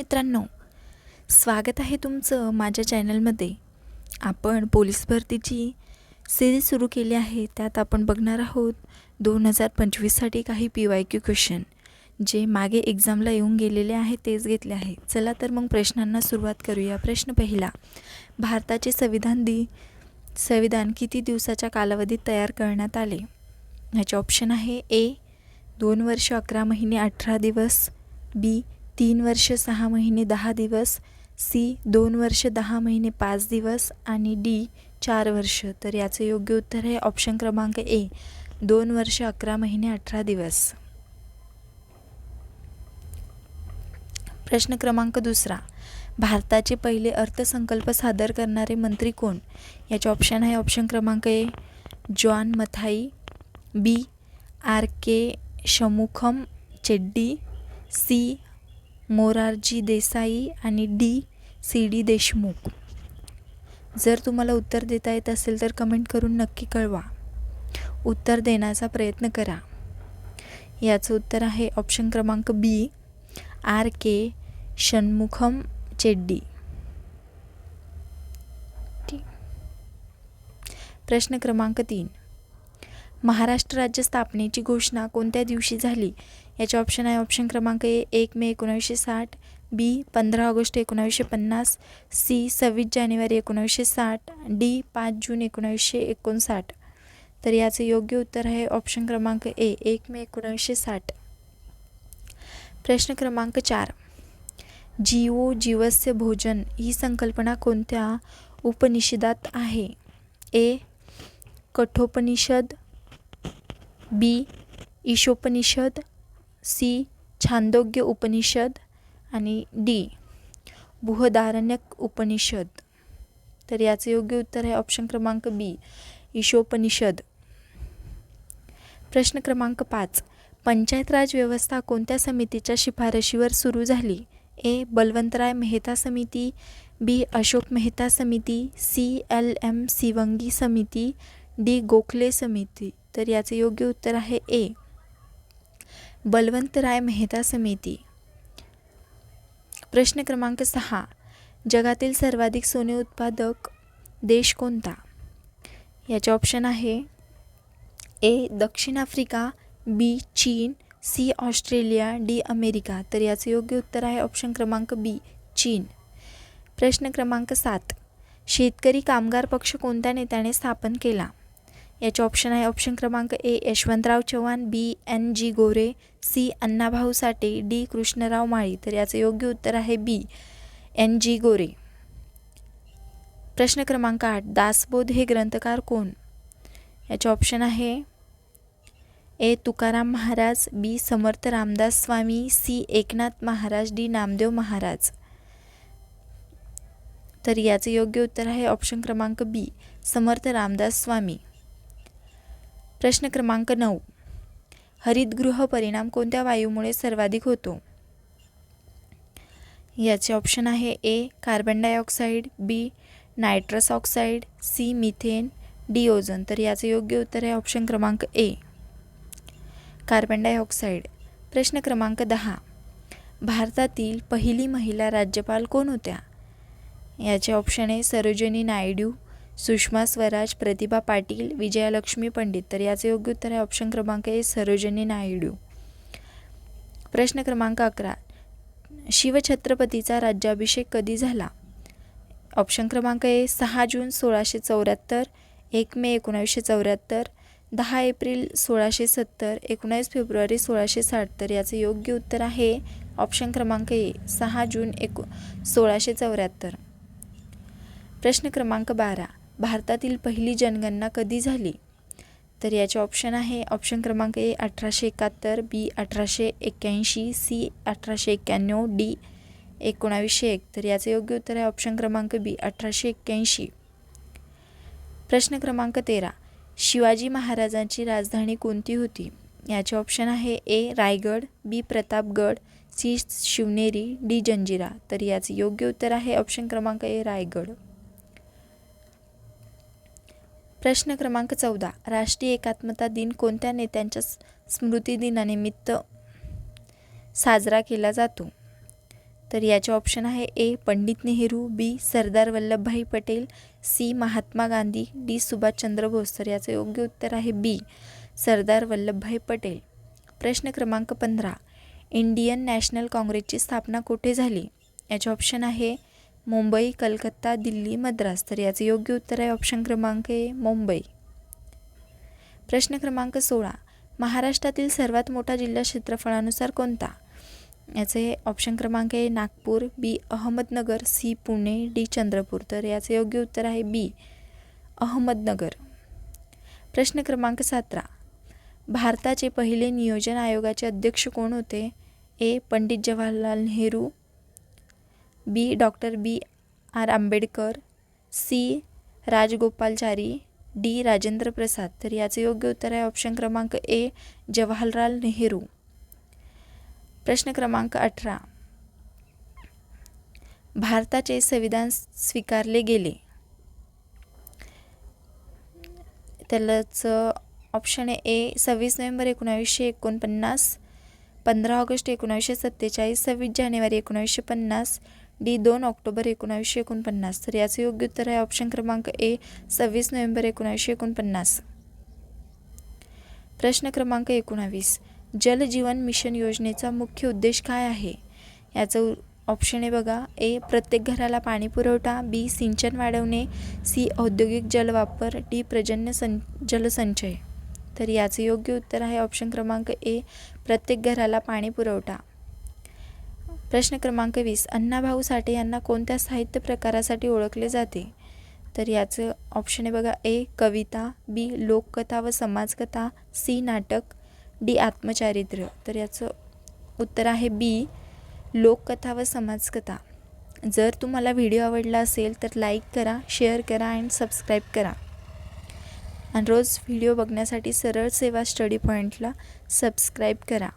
मित्रांनो स्वागत आहे तुमचं माझ्या चॅनलमध्ये. आपण पोलीस भरतीची सिरीज सुरू केली आहे. त्यात आपण बघणार आहोत दोन हजार पंचवीससाठी काही पी वाय क्यू क्वेश्चन जे मागे एक्झामला येऊन गेलेले आहे तेच घेतले आहे. चला तर मग प्रश्नांना सुरुवात करूया. प्रश्न पहिला. भारताचे संविधान दि संविधान किती दिवसाच्या कालावधीत तयार करण्यात आले? ह्याचे ऑप्शन आहे ए दोन वर्ष अकरा महिने अठरा दिवस. बी तीन वर्ष सहा महिने दहा दिवस सी दोन वर्ष दहा महिने पाच दिवस आणि डी चार वर्ष. तर याचं योग्य उत्तर आहे ऑप्शन क्रमांक ए दोन वर्ष अकरा महिने अठरा दिवस. प्रश्न क्रमांक दुसरा भारताचे पहिले अर्थसंकल्प सादर करणारे मंत्री कोण? याचे ऑप्शन आहे ऑप्शन क्रमांक A John Mathai B R K Shanmukham Chetty C Morarji Desai आणि डी सी डी देशमुख. जर तुम्हाला उत्तर देता येत असेल तर कमेंट करून नक्की कळवा. उत्तर देण्याचा प्रयत्न करा. याचं उत्तर आहे ऑप्शन क्रमांक बी आर के षण्मुखम चेड्डी. प्रश्न क्रमांक तीन. महाराष्ट्र राज्य स्थापनेची घोषणा कोणत्या दिवशी झाली? याचे ऑप्शन आहे ऑप्शन क्रमांक ए एक मे एकोणावीसशे साठ बी पंधरा ऑगस्ट एकोणावीसशे पन्नास सी सव्वीस जानेवारी एकोणावीसशे साठ डी पाच जून एकोणावीसशे एकोणसाठ. तर याचं योग्य उत्तर आहे ऑप्शन क्रमांक ए एक मे एकोणावीसशे साठ. प्रश्न क्रमांक चार. जीवो जीवस्य भोजन ही संकल्पना कोणत्या उपनिषदात आहे? A Kathopanishad B Ishopanishad C. Chhandogya Upanishad आणि डी. बृहदारण्यक उपनिषद. तर याचं योग्य उत्तर आहे ऑप्शन क्रमांक बी ईशोपनिषद. प्रश्न क्रमांक पाच पंचायत राज व्यवस्था कोणत्या समितीच्या शिफारशीवर सुरू झाली? ए बलवंतराय मेहता समिती बी अशोक मेहता समिती सी एल एम सिवंगी समिती डी गोखले समिती. तर याचे योग्य उत्तर आहे ए. बलवंतराय मेहता समिती. प्रश्न क्रमांक सहा. जगातील सर्वाधिक सोने उत्पादक देश कोणता? याचे ऑप्शन आहे ए दक्षिण आफ्रिका बी चीन सी ऑस्ट्रेलिया डी अमेरिका. तर याचं योग्य उत्तर आहे ऑप्शन क्रमांक बी चीन. प्रश्न क्रमांक सात. शेतकरी कामगार पक्ष कोणत्या नेत्याने स्थापन केला? याचे ऑप्शन आहे ऑप्शन क्रमांक A Yashwantrao Chavan B N G Gore C Annabhau Sathe D Krishnarao Mali. तर याचं योग्य उत्तर आहे बी एन जी गोरे. प्रश्न क्रमांक आठ दासबोध हे ग्रंथकार कोण? याचे ऑप्शन आहे A Tukaram Maharaj B Samarth Ramdas Swami C Eknath Maharaj D Namdev Maharaj. तर याचे योग्य उत्तर आहे ऑप्शन क्रमांक बी समर्थ रामदास स्वामी. प्रश्न क्रमांक नऊ. हरितगृह परिणाम कोणत्या वायूमुळे सर्वाधिक होतो? याचे ऑप्शन आहे A carbon dioxide B nitrous oxide C methane D ozone तर याचं योग्य उत्तर आहे ऑप्शन क्रमांक ए कार्बन डायऑक्साईड प्रश्न क्रमांक दहा. भारतातील पहिली महिला राज्यपाल कोण होत्या? याचे ऑप्शन आहे सरोजिनी नायडू सुषमा स्वराज प्रतिभा पाटील विजयालक्ष्मी पंडित. तर याचे योग्य उत्तर आहे ऑप्शन क्रमांक ए सरोजनी नायडू. प्रश्न क्रमांक अकरा. शिवछत्रपतीचा राज्याभिषेक कधी झाला? ऑप्शन क्रमांक ए सहा जून सोळाशे चौऱ्याहत्तर एक मे एकोणावीसशे चौऱ्याहत्तर दहा एप्रिल सोळाशे सत्तर एकोणावीस फेब्रुवारी सोळाशे साठ. तर याचं योग्य उत्तर आहे ऑप्शन क्रमांक ए सहा जून एको सोळाशे चौऱ्याहत्तर. प्रश्न क्रमांक बारा. भारतातील पहिली जनगणना कधी झाली? तर याचे ऑप्शन आहे ऑप्शन क्रमांक ए अठराशे एकाहत्तर बी अठराशे एक्क्याऐंशी सी अठराशे एक्क्याण्णव डी एकोणावीसशे एक. तर याचं योग्य उत्तर आहे ऑप्शन क्रमांक बी अठराशे एक्क्याऐंशी. प्रश्न क्रमांक तेरा. शिवाजी महाराजांची राजधानी कोणती होती? याचे ऑप्शन आहे A Raigad B Pratapgad C Shivneri D Janjira. तर याचे योग्य उत्तर आहे ऑप्शन क्रमांक ए रायगड. प्रश्न क्रमांक चौदा. राष्ट्रीय एकात्मता दिन कोणत्या नेत्यांच्या स्मृतिदिनानिमित्त साजरा केला जातो? तर याचे ऑप्शन आहे A Pandit Nehru B Sardar Vallabhbhai Patel C Mahatma Gandhi D Subhashchandra Bose तर याचं योग्य उत्तर आहे बी सरदार वल्लभभाई पटेल. प्रश्न क्रमांक पंधरा. इंडियन नॅशनल काँग्रेसची स्थापना कुठे झाली? याचे ऑप्शन आहे मुंबई कलकत्ता दिल्ली मद्रास. तर याचे योग्य उत्तर आहे ऑप्शन क्रमांक ए मुंबई. प्रश्न क्रमांक सोळा. महाराष्ट्रातील सर्वात मोठा जिल्हा क्षेत्रफळानुसार कोणता? याचे ऑप्शन क्रमांक आहे Nagpur B Ahmednagar C Pune D Chandrapur. तर याचे योग्य उत्तर आहे बी अहमदनगर. प्रश्न क्रमांक सतरा. भारताचे पहिले नियोजन आयोगाचे अध्यक्ष कोण होते? A Pandit Jawaharlal Nehru B doctor B R Ambedkar C Rajagopalachari D Rajendra Prasad. तर याचं योग्य उत्तर आहे ऑप्शन क्रमांक ए जवाहरलाल नेहरू. प्रश्न क्रमांक अठरा. भारताचे संविधान स्वीकारले गेले. त्यालाच ऑप्शन ए सव्वीस नोव्हेंबर एकोणावीसशे एकोणपन्नास पंधरा ऑगस्ट एकोणावीसशे सत्तेचाळीस सव्वीस जानेवारी एकोणावीसशे पन्नास डी दोन ऑक्टोबर एकोणावीसशे एकोणपन्नास. तर याचं योग्य उत्तर आहे ऑप्शन क्रमांक ए सव्वीस नोव्हेंबर एकोणावीसशे एकोणपन्नास. प्रश्न क्रमांक एकोणावीस. जल जीवन मिशन योजनेचा मुख्य उद्देश काय आहे? याचं ऑप्शन आहे बघा ए प्रत्येक घराला पाणी पुरवठा बी सिंचन वाढवणे सी औद्योगिक जलवापर डी प्रजन्य सं जलसंचय तर याचं योग्य उत्तर आहे ऑप्शन क्रमांक ए प्रत्येक घराला पाणी पुरवठा. प्रश्न क्रमांक वीस. अण्णाभाऊ साठे यांना कोणत्या साहित्य प्रकारासाठी ओळखले जाते? तर याचं ऑप्शन आहे बघा ए कविता बी लोककथा व समाजकथा सी नाटक डी आत्मचारित्र्य तर याचं उत्तर आहे बी लोककथा व समाजकथा. जर तुम्हाला व्हिडिओ आवडला असेल तर लाईक करा शेअर करा अँड सबस्क्राईब करा. आणि रोज व्हिडिओ बघण्यासाठी सरळ सेवा स्टडी पॉईंटला सबस्क्राईब करा.